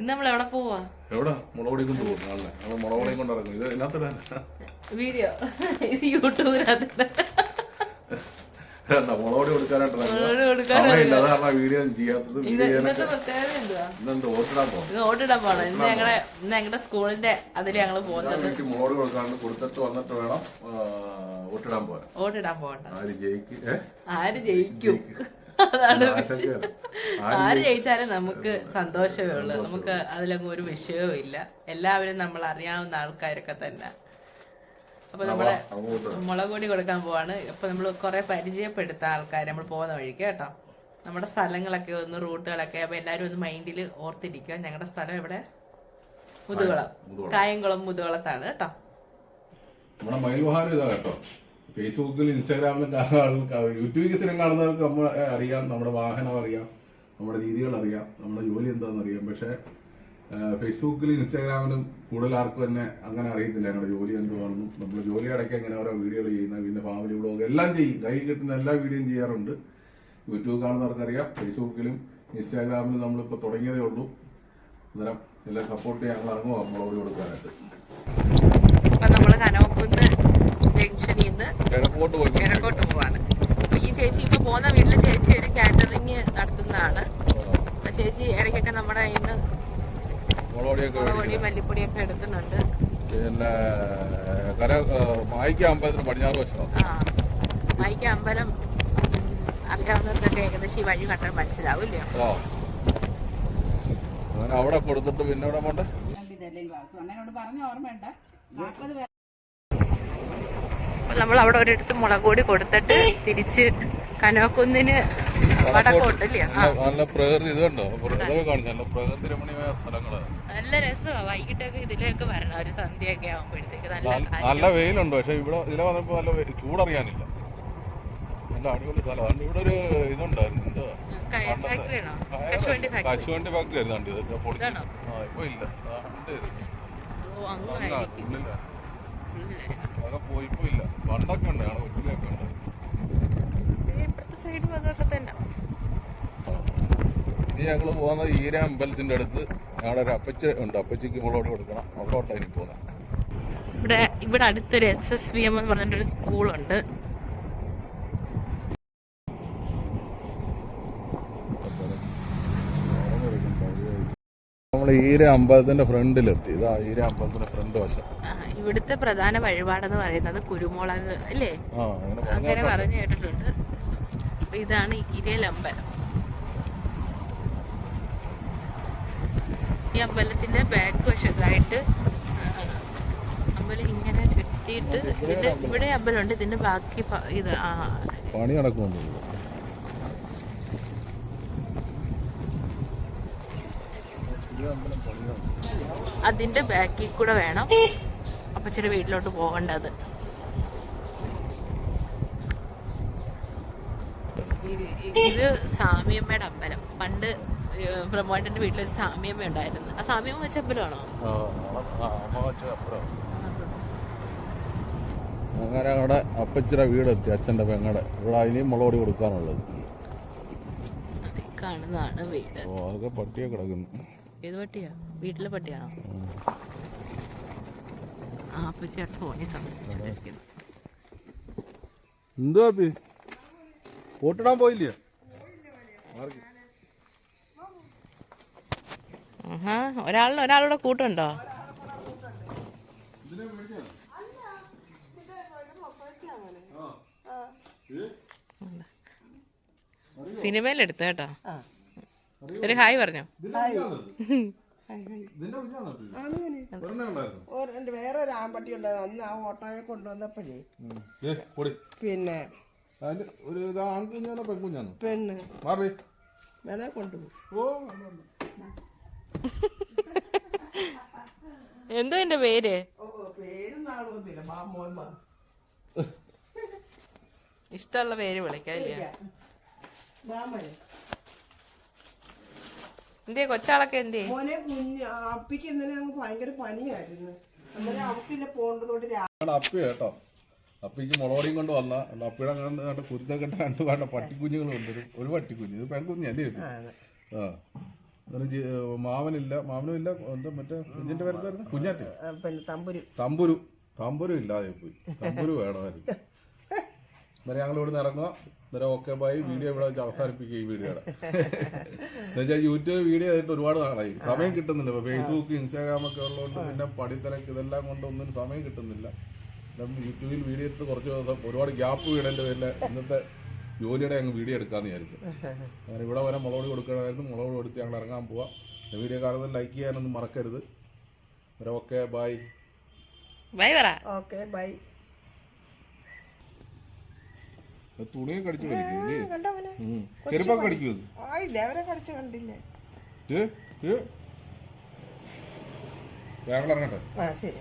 ഇന്ന് നമ്മൾ എവിടെ പോവാ? എവിടെ? മുളകൊടിക്കും പോകും നാളെ. നമ്മൾ മുളകൊടിയും കൊണ്ട് ഇറങ്ങും ഇത് ഇതിനകത്തിടാൻ വീഡിയോ. ഇത് യൂട്യൂബിനകത്ത് മുളകൊടി കൊടുക്കാനായിട്ട് മുളകുപൊടി കൊടുക്കാൻ വീഡിയോ ചെയ്യാത്തത് ഓട്ടിടാൻ പോകും ഇത് ഓട്ടിടാൻ പോണം? ഇന്ന് ഞങ്ങളെ ഇന്ന് ഞങ്ങളുടെ സ്കൂളിന്റെ അതിൽ ഞങ്ങൾ പോകുന്നത്. മുളകൊടി കൊടുക്കാണ്ട് കൊടുത്തിട്ട് വന്നിട്ട് വേണം ഓട്ടിടാൻ പോകാൻ ഓട്ടിടാൻ പോകണ്ട. ആര് ജയിക്കും? ആര് ജയിക്കും. അതാണ് ആര് ജയിച്ചാലും നമുക്ക് സന്തോഷമേ ഉള്ളൂ. നമുക്ക് അതിലൊന്നും ഒരു വിഷയവും ഇല്ല. എല്ലാവരും നമ്മൾ അറിയാവുന്ന ആൾക്കാരൊക്കെ തന്നെ. അപ്പൊ നമ്മളെ മുളക് പൊടി കൊടുക്കാൻ പോവാണ്. അപ്പൊ നമ്മൾ കുറെ പരിചയപ്പെടുത്ത ആൾക്കാർ നമ്മൾ പോകുന്ന വഴിക്ക് കേട്ടോ. നമ്മുടെ സ്ഥലങ്ങളൊക്കെ ഒന്ന് റൂട്ടുകളൊക്കെ. അപ്പൊ എല്ലാവരും ഒന്ന് മൈൻഡിൽ ഓർത്തിരിക്കുക. ഞങ്ങളുടെ സ്ഥലം എവിടെ മുതുകുളം. മുതുകുളം. കായംകുളം മുതുകുളത്താണ് കേട്ടോ. നമ്മുടെ മയിൽവാഹനം ഇതാ കേട്ടോ. ഫേസ്ബുക്കിൽ ഇൻസ്റ്റാഗ്രാമിൽ യൂട്യൂബിൽ സ്ഥിരം കാണുന്നവർക്ക് നമ്മൾ അറിയാം നമ്മുടെ വാഹനം അറിയാം നമ്മുടെ രീതികൾ അറിയാം നമ്മുടെ ജോലി എന്താണെന്ന് അറിയാം. പക്ഷേ ഫേസ്ബുക്കിലും ഇൻസ്റ്റാഗ്രാമിലും കൂടുതൽ ആർക്കും തന്നെ അങ്ങനെ അറിയത്തില്ല. ഞങ്ങളുടെ ജോലി എന്തുവാണെന്നും നമ്മൾ ജോലി അടയ്ക്ക് എങ്ങനെ ഓരോ വീഡിയോകൾ ചെയ്യുന്ന പിന്നെ ഫാമിലി വ്ളോഗ് എല്ലാം ചെയ്യും. കൈ കിട്ടുന്ന എല്ലാ വീഡിയോയും ചെയ്യാറുണ്ട്. യൂട്യൂബ് കാണുന്നവർക്കറിയാം. ഫേസ്ബുക്കിലും ഇൻസ്റ്റാഗ്രാമിലും നമ്മളിപ്പോൾ തുടങ്ങിയതേ ഉള്ളൂ. അന്നേരം എല്ലാം സപ്പോർട്ട് ചെയ്യാൻ ഇറങ്ങുമോ നമ്മളോട് കൊടുക്കാനായിട്ട്. നമ്മൾ കനോക്കുന്ന് ജംഗ്ഷനിൽ നിന്ന് കിഴക്കോട്ട് പോവാണ്. അപ്പൊ ഈ ചേച്ചി ഇപ്പൊ പോകുന്ന വീട്ടിൽ ചേച്ചി ഒരു കാറ്ററിംഗ് നടത്തുന്നതാണ്. ചേച്ചി ഇടയ്ക്കൊക്കെ നമ്മുടെ കയ്യിൽ നിന്ന് മുളകൊടിയൊക്കെ മുളക് പൊടി മല്ലിപ്പൊടിയൊക്കെ എടുക്കുന്നുണ്ട്. പിന്നെ കര മായിക്ക അമ്പലത്തിന് പടിഞ്ഞാറ് വശമാണ് ആ. വൈക്ക അമ്പലം അറിയാവുന്നതൊക്കെ ഏകദേശം ഈ വഴി കണ്ടാൽ മനസ്സിലാവും ഇല്ലയോ അങ്ങനെ അവിടെ കൊടുത്തിട്ട് പിന്നെ ഇവിടെ പോണ്ടേ? ക്ലാസ് അണ്ണനോട് പറഞ്ഞ ഓർമ്മയുണ്ട്? നാൽപ്പത് നമ്മൾ അവിടെ ഒരിടത്ത് മുളക് പൊടി കൊടുത്തിട്ട് തിരിച്ച് കനോക്കുന്നിന് വടക്കോട്ടില്ലേ നല്ല പ്രകൃതി ഇത് കണ്ടോ നല്ല പ്രകൃതി രമണീയമായ സ്ഥലങ്ങൾ. നല്ല രസമാണ് വൈകിട്ടൊക്കെ ഇതിലേക്ക് വരണം. ഒരു സന്ധ്യയൊക്കെ ആകുമ്പോഴത്തേക്ക് നല്ല നല്ല- വെയിലുണ്ട്. പക്ഷെ ഇവിടെ ഇതിലെ വന്നപ്പോ നല്ല ചൂടറിയാനില്ല. നല്ല അടിപൊളി സ്ഥലമാണ് ഇവിടെ ഒരു ഇതുണ്ടായിരുന്നു എന്താ കശുവണ്ടി ഫാക്ടറി. ആയിരുന്നു കണ്ടത് ഇപ്പൊ ഇല്ല. അതൊക്കെ പോയി ഇപ്പൊ ഇല്ല പണ്ടൊക്കെ ഉണ്ട്. ഞങ്ങളെ കൊച്ചിലൊക്കെ ഉണ്ട്. ഇപ്പുറത്തെ സൈഡും അതൊക്കെ തന്നെ. ഇനി ഞങ്ങൾ പോകുന്നത് ഈര അമ്പലത്തിന്റെ അടുത്ത്. ഞങ്ങളുടെ ഒരു അപ്പച്ച ഉണ്ട്. അപ്പച്ചിക്ക് മുളോട് കൊടുക്കണം. അവളോട്ടാണ് ഇനി പോകുന്നത് ഇവിടെ ഇവിടെ അടുത്തൊരു എസ് എസ് വി എം എന്ന് പറഞ്ഞിട്ടൊരു സ്കൂളുണ്ട് നമ്മൾ ഈര അമ്പലത്തിന്റെ ഫ്രണ്ടിലെത്തി. ഇതാ ഈര അമ്പലത്തിന്റെ ഫ്രണ്ട് വശം. ഇവിടുത്തെ പ്രധാന വഴിപാടെന്ന് പറയുന്നത് കുരുമുളക് അല്ലേ? അങ്ങനെ പറഞ്ഞു കേട്ടിട്ടുണ്ട്. അപ്പൊ ഇതാണ് ഇരയിൽ അമ്പലം ഈ അമ്പലത്തിന്റെ ബാക്ക് വശത്തായിട്ട് അമ്പലം ഇങ്ങനെ ചുറ്റിയിട്ട് ഇതിന്റെ ഇവിടെ അമ്പലമുണ്ട്. ഇതിന്റെ ബാക്കി ഇത് പണി നടക്കുന്നുണ്ട് അതിന്റെ ബാക്കിൽ കൂടെ വേണം. അപ്പച്ചിയുടെ വീട്ടിലോട്ട് പോകേണ്ടത്. ഇത് സാമിയമ്മയുടെ അമ്പലം. പണ്ട് ബ്രഹ്മാണ്ടന്റെ പ്രമോട്ടന്റെ വീട്ടിലൊരു സാമിയമ്മ ഉണ്ടായിരുന്നു. ആ സാമിയമ്മ വെച്ച അമ്പലമാണോ. അങ്ങനെ അവിടെ വീട് എത്തി അച്ഛന്റെ പെങ്ങടെ. ഇവിടെ അതിനെയും മുളകൊടി കൊടുക്കാനുള്ളത്. കാണുന്നതാണ് വീട്. ഓ അതൊക്കെ പട്ടിയെ കിടക്കുന്നു. ഏത് പട്ടിയാ? വീട്ടിലെ പട്ടിയാണോ? ആ അപ്പച്ചിയുടെ ഫോണിൽ സംസാരിച്ചോണ്ടിരിക്കുന്നു വോട്ടിടാൻ പോയില്ലേ? ആഹാ ഒരാളിന് ഒരാളുടെ കൂട്ടുണ്ടോ? സിനിമയിലെടുത്ത കേട്ടോ. ഒരു ഹായ് പറഞ്ഞോ. ഒരു വേറെ ഒരു ആമ്പട്ടി ഉണ്ടായിരുന്നു. അന്ന് ആ ഓട്ടോയെ കൊണ്ടുവന്നപ്പോഴേ. പിന്നെ പെണ്ണ്. വേണേ കൊണ്ടുപോകും. എന്തോ എന്റെ പേര്? ഓ പേരും നാളൊന്നുമില്ല മാ മോന്മാ ഇഷ്ടമുള്ള പേര് വിളിക്കാം. എന്തേ കൊച്ചാളൊക്കെ എന്തേ? മോനെ കുഞ്ഞ് അപ്പിക്ക് ഇന്നലെ അങ്ങ് ഭയങ്കര പനിയായിരുന്നു. അന്നേരം പോകേണ്ടതുകൊണ്ട് ഞങ്ങളുടെ അപ്പി കേട്ടോ. അപ്പിക്ക് മുളകൊടിയും കൊണ്ട് വന്ന. അപ്പിയുടെ കണ്ട കുരുത്തൊക്കെ കണ്ട് വേണ്ട പട്ടിക്കുഞ്ഞുങ്ങളുണ്ട് ഒരു ഒരു പട്ടിക്കുഞ്ഞ്. ഇത് പെൺകുഞ്ഞല്ലേ ആ. മാവനില്ല. മാവനും ഇല്ല എന്താ മറ്റേ കുഞ്ഞിന്റെ പേരെന്തായിരുന്നു? കുഞ്ഞാറ്റ് പിന്നെ തമ്പുരു. തമ്പുരു. തമ്പുരു ഇല്ലാതെ പോയി. തമ്പുരു വേണമായിരുന്നു. അന്നേരം ഞങ്ങൾ ഇവിടെ നിന്ന് ഇറങ്ങുക അന്നേരം ഓക്കെ ബൈ വീഡിയോ ഇവിടെ വെച്ച് അവസാനിപ്പിക്കുക ഈ വീഡിയോയുടെ എന്നുവെച്ചാൽ യൂട്യൂബ് വീഡിയോ ആയിട്ട് ഒരുപാട് നാളായി. സമയം കിട്ടുന്നില്ല. ഇപ്പൊ ഫേസ്ബുക്ക് ഇൻസ്റ്റാഗ്രാം ഒക്കെ ഉള്ളതുകൊണ്ട് പിന്നെ പടിത്തിരക്ക് ഇതെല്ലാം കൊണ്ട് ഒന്നിനും സമയം കിട്ടുന്നില്ല. യൂട്യൂബിൽ വീഡിയോ എടുത്ത് കുറച്ച് ദിവസം ഒരുപാട് ഗ്യാപ്പ് വീടേണ്ട പേരിൽ ഇന്നത്തെ ജോലിയുടെ ഞങ്ങൾ വീഡിയോ എടുക്കാന്ന് വിചാരിച്ചു. അങ്ങനെ ഇവിടെ വരെ മുളക് കൊടുക്കണമായിരുന്നു മുളക് കൊടുത്ത് ഞങ്ങൾ ഇറങ്ങാൻ പോവാം. വീഡിയോ കാണുന്നത് ലൈക്ക് ചെയ്യാനൊന്നും മറക്കരുത്. ഓക്കെ ബൈ ബൈ പറ. ഓക്കെ ബൈ തുണിയൊക്കെ അടിച്ചു വലിക്കും ചെരുപ്പൊക്കെ അടിക്കും അത് ആയില്ല അവരെ കടിച്ച് കണ്ടില്ലേ? ഏ ഇറങ്ങട്ടെ. ആ ശരി.